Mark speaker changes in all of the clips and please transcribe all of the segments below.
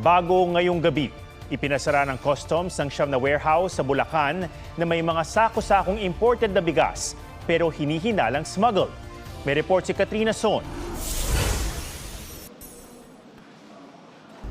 Speaker 1: Bago ngayong gabi, ipinasara ng customs ng siyam na warehouse sa Bulacan na may mga sako-sakong imported na bigas pero hinihinalang smuggled. May report si Katrina Son.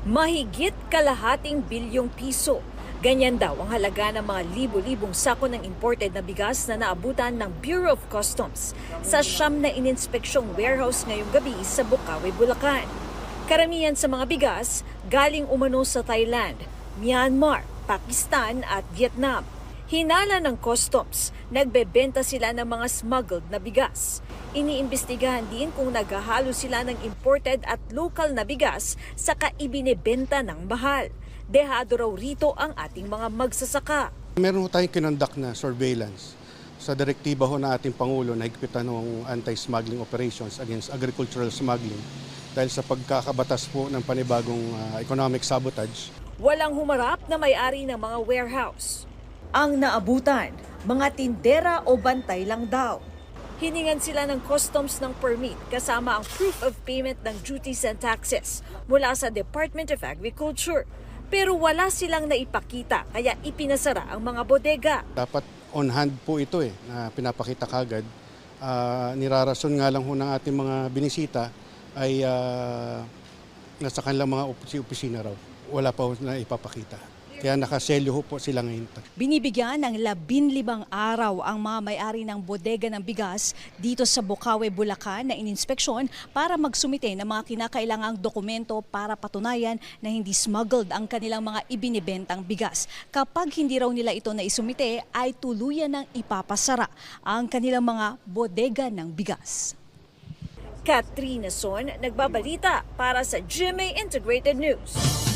Speaker 2: Mahigit kalahating bilyong piso. Ganyan daw ang halaga ng mga libo-libong sako ng imported na bigas na naabutan ng Bureau of Customs sa siyam na ininspeksyong warehouse ngayong gabi sa Bukawi, Bulacan. Karamihan sa mga bigas galing umano sa Thailand, Myanmar, Pakistan at Vietnam. Hinala ng customs, nagbebenta sila ng mga smuggled na bigas. Iniimbestigahan din kung naghahalo sila ng imported at local na bigas saka ibinebenta ng mahal. Dehado raw rito ang ating mga magsasaka.
Speaker 3: Meron tayong kinonduct na surveillance sa direktiba ho na ating Pangulo na higpitan ng anti-smuggling operations against agricultural smuggling dahil sa pagkakabatas po ng panibagong ah, economic sabotage.
Speaker 2: Walang humarap na may-ari ng mga warehouse. Ang naabutan, mga tindera o bantay lang daw. Hiningan sila ng customs ng permit kasama ang proof of payment ng duties and taxes mula sa Department of Agriculture. Pero wala silang naipakita kaya ipinasara ang mga bodega.
Speaker 3: Dapat on hand po ito eh, na pinapakita kagad. Ah, nirarason nga lang ho ng ating mga binisita ay ah, nasa kanilang mga opisina raw. Wala pa na ipapakita. Kaya nakaselyo po sila ngayon.
Speaker 4: Binibigyan ng labinlimang araw ang mga may-ari ng bodega ng bigas dito sa Bukawe, Bulacan na ininspeksyon para magsumite ng mga kinakailangang dokumento para patunayan na hindi smuggled ang kanilang mga ibinibentang bigas. Kapag hindi raw nila ito na isumite ay tuluyan ng ipapasara ang kanilang mga bodega ng bigas.
Speaker 2: Katrina Son, nagbabalita para sa GMA Integrated News.